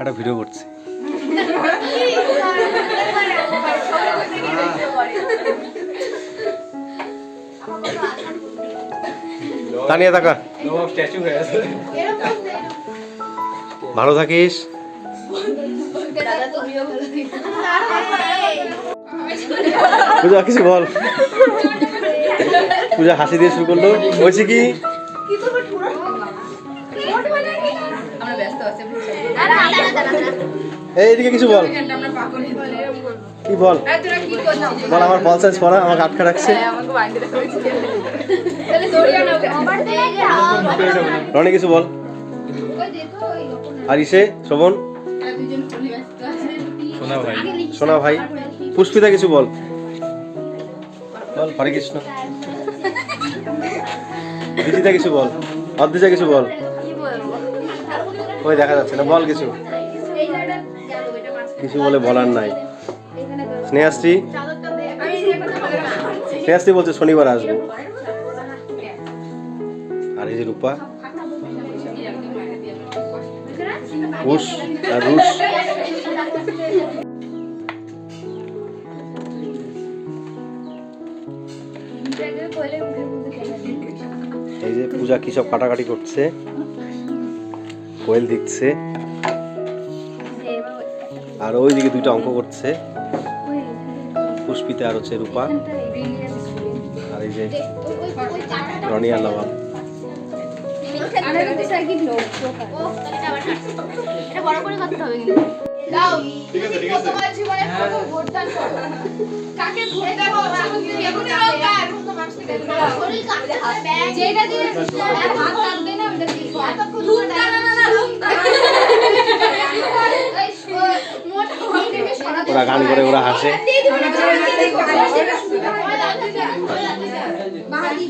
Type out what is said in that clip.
একটা ভিডিও করছি। তানিয়া আছে ভালো থাকিস? থেকো পূজা, কিছু বল। পূজা হাসি দিয়ে শুরু করল। বলছি কি? আমরা ব্যস্ত আছি এই এদিকে কিছু বল। কি বল? বল আমার বল সাইজ পড়া আমাকে আটকা রাখছে। হ্যাঁ, রনি কিছু বল। ওই দেখো ওই লোকটা। আর ইসে শোভন? শোনা ভাই। সোনা ভাই। পুষ্পিতা কিছু বল। বল হরে কৃষ্ণ। বিজিতা কিছু বল। অদ্রিজা কিছু বল। ওই দেখা যাচ্ছে না, বল কিছু। কিছু বলে বলার নাই। স্নেহাশ্রী? স্নেহাশ্রী বলছে শনিবার আসব। আর এই যে রূপা? রুশ আর রুশ। এই যে পূজা কি সব কাটাকাটি করছে? কোয়েল দিচ্ছে। আর ওইদিকে দুইটা অঙ্ক করছে। পুষ্পিতে আর হচ্ছে রূপা। আর এই যে রনি আর লাভা এটা বড় ওরা গান করে ওরা হাসে। বাহাদি